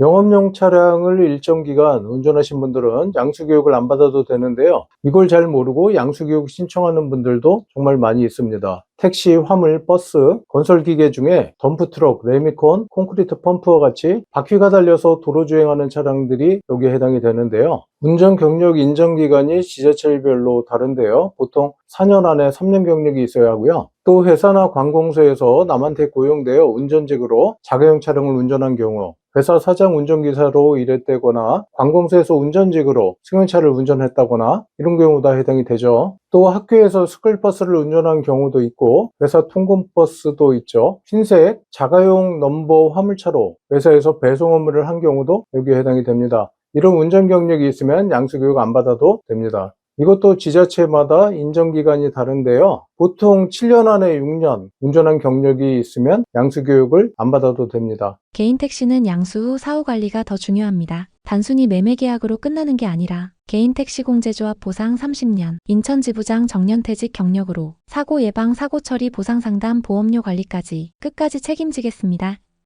영업용 차량을 일정 기간 운전하신 분들은 양수교육을 안 받아도 되는데요. 이걸 잘 모르고 양수교육 신청하는 분들도 정말 많이 있습니다. 택시, 화물, 버스, 건설기계 중에 덤프트럭, 레미콘, 콘크리트 펌프와 같이 바퀴가 달려서 도로 주행하는 차량들이 여기에 해당이 되는데요. 운전 경력 인정 기간이 지자체별로 다른데요. 보통 4년 안에 3년 경력이 있어야 하고요. 또 회사나 관공서에서 남한테 고용되어 운전직으로 자가용 차량을 운전한 경우 회사 사장 운전기사로 일했다거나 관공서에서 운전직으로 승용차를 운전했다거나 이런 경우 다 해당이 되죠. 또 학교에서 스쿨버스를 운전한 경우도 있고 회사 통근버스도 있죠. 흰색 자가용 넘버 화물차로 회사에서 배송 업무를 한 경우도 여기에 해당이 됩니다. 이런 운전 경력이 있으면 양수교육 안 받아도 됩니다. 이것도 지자체마다 인정기간이 다른데요. 보통 7년 안에 6년 운전한 경력이 있으면 양수교육을 안 받아도 됩니다. 개인 택시는 양수 후 사후 관리가 더 중요합니다. 단순히 매매 계약으로 끝나는 게 아니라 개인 택시 공제조합 보상 30년, 인천 지부장 정년퇴직 경력으로 사고 예방, 사고 처리, 보상 상담, 보험료 관리까지 끝까지 책임지겠습니다.